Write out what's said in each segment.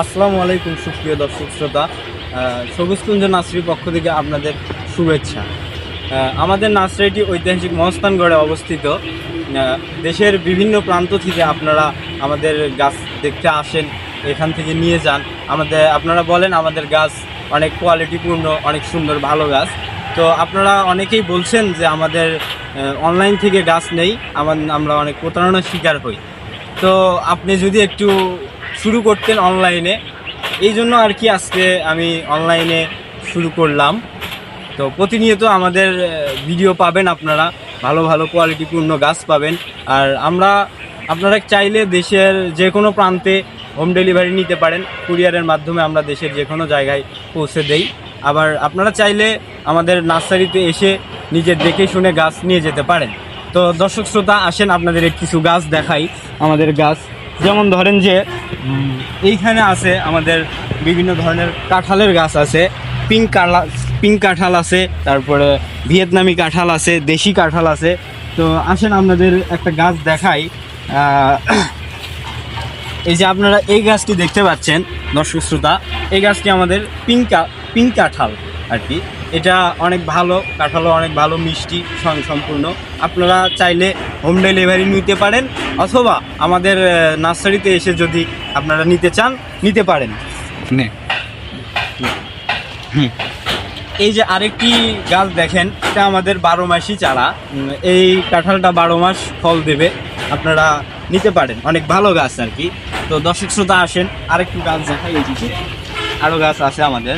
আসসালামু আলাইকুম, সুপ্রিয় দর্শক শ্রোতা। সবুজকুঞ্জ নার্সারির পক্ষ থেকে আপনাদের শুভেচ্ছা। আমাদের নার্সারিটি ঐতিহাসিক মহস্থানগড়ে অবস্থিত। দেশের বিভিন্ন প্রান্ত থেকে আপনারা আমাদের গাছ দেখতে আসেন, এখান থেকে নিয়ে যান। আমাদের, আপনারা বলেন আমাদের গাছ অনেক কোয়ালিটিপূর্ণ অনেক সুন্দর, ভালো গাছ। তো আপনারা অনেকেই বলছেন যে আমাদের অনলাইন থেকে গাছ নেই আমার আমরা অনেক প্রতারণার শিকার হই। তো আপনি যদি একটু শুরু করতেন অনলাইনে এই জন্য আর কি আজকে আমি অনলাইনে শুরু করলাম। তো প্রতিনিয়ত আমাদের ভিডিও পাবেন আপনারা। ভালো ভালো কোয়ালিটিপূর্ণ গাছ পাবেন। আর আমরা, আপনারা চাইলে দেশের যে কোনো প্রান্তে হোম ডেলিভারি নিতে পারেন। কুরিয়ারের মাধ্যমে আমরা দেশের যে কোনো জায়গায় পৌঁছে দেই। আবার আপনারা চাইলে আমাদের নার্সারিতে এসে নিজের দেখে শুনে গাছ নিয়ে যেতে পারেন। তো দর্শক শ্রোতা, আসেন আপনাদের কিছু গাছ দেখাই। আমাদের গাছ, যেমন ধরেন যে এইখানে আছে আমাদের বিভিন্ন ধরনের কাঁঠালের গাছ আছে। পিঙ্ক কালা, পিঙ্ক কাঁঠাল আছে, তারপরে ভিয়েতনামি কাঁঠাল আছে, দেশি কাঁঠাল আছে। তো আসেন আপনাদের একটা গাছ দেখাই। এই যে আপনারা এই গাছটি দেখতে পাচ্ছেন, দর্শক শ্রোতা, এই গাছটি আমাদের পিঙ্ক পিঙ্ক কাঁঠাল আর কি। এটা অনেক ভালো, কাঁঠালও অনেক ভালো, মিষ্টি সম্পূর্ণ। আপনারা চাইলে হোম ডেলিভারি নিতে পারেন, অথবা আমাদের নার্সারিতে এসে যদি আপনারা নিতে চান নিতে পারেন। নে। এই যে আরেকটি গাছ দেখেন এটা আমাদের বারো মাসই চারা। এই কাঁঠালটা বারো মাস ফল দেবে আপনারা নিতে পারেন। অনেক ভালো গাছ আর কি। তো দর্শক শ্রোতা আসেন আরেকটু গাছ দেখাই এই আরও গাছ আছে আমাদের।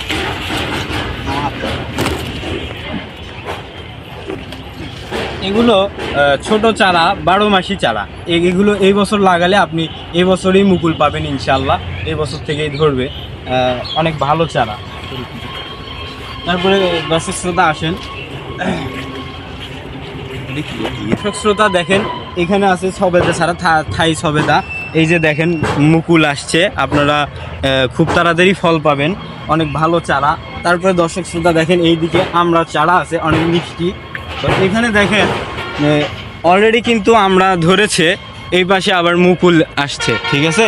এগুলো ছোট চারা, বারো মাসি চারা। এগুলো এই বছর লাগালে আপনি এই বছরই মুকুল পাবেন ইনশাল্লাহ এই বছর থেকেই ধরবে। অনেক ভালো চারা। তারপরে দর্শক শ্রোতা আসেন। দর্শক শ্রোতা দেখেন, এখানে আছে সবেদা ছাড়া থাই সবেদা এই যে দেখেন, মুকুল আসছে। আপনারা খুব তাড়াতাড়ি ফল পাবেন। অনেক ভালো চারা। তারপরে দর্শক শ্রোতা দেখেন, এইদিকে আমরা চারা আছে, অনেক মিষ্টি। তো এখানে দেখেন অলরেডি কিন্তু আমরা ধরেছে, এই পাশে আবার মুকুল আসছে, ঠিক আছে?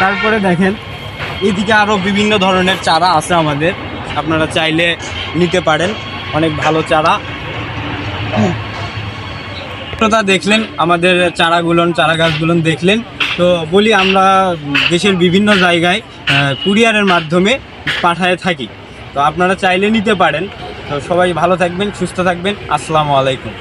তারপরে দেখেন, এদিকে আরও বিভিন্ন ধরনের চারা আছে আমাদের, আপনারা চাইলে নিতে পারেন, অনেক ভালো চারা। শ্রোতা দেখলেন, আমাদের চারাগুলন চারা গাছগুলন দেখলেন। তো বলি আমরা দেশের বিভিন্ন জায়গায় কুরিয়ারের মাধ্যমে পাঠায় থাকি। তো আপনারা চাইলে নিতে পারেন। তো সবাই ভালো থাকবেন, সুস্থ থাকবেন। আসসালামু আলাইকুম।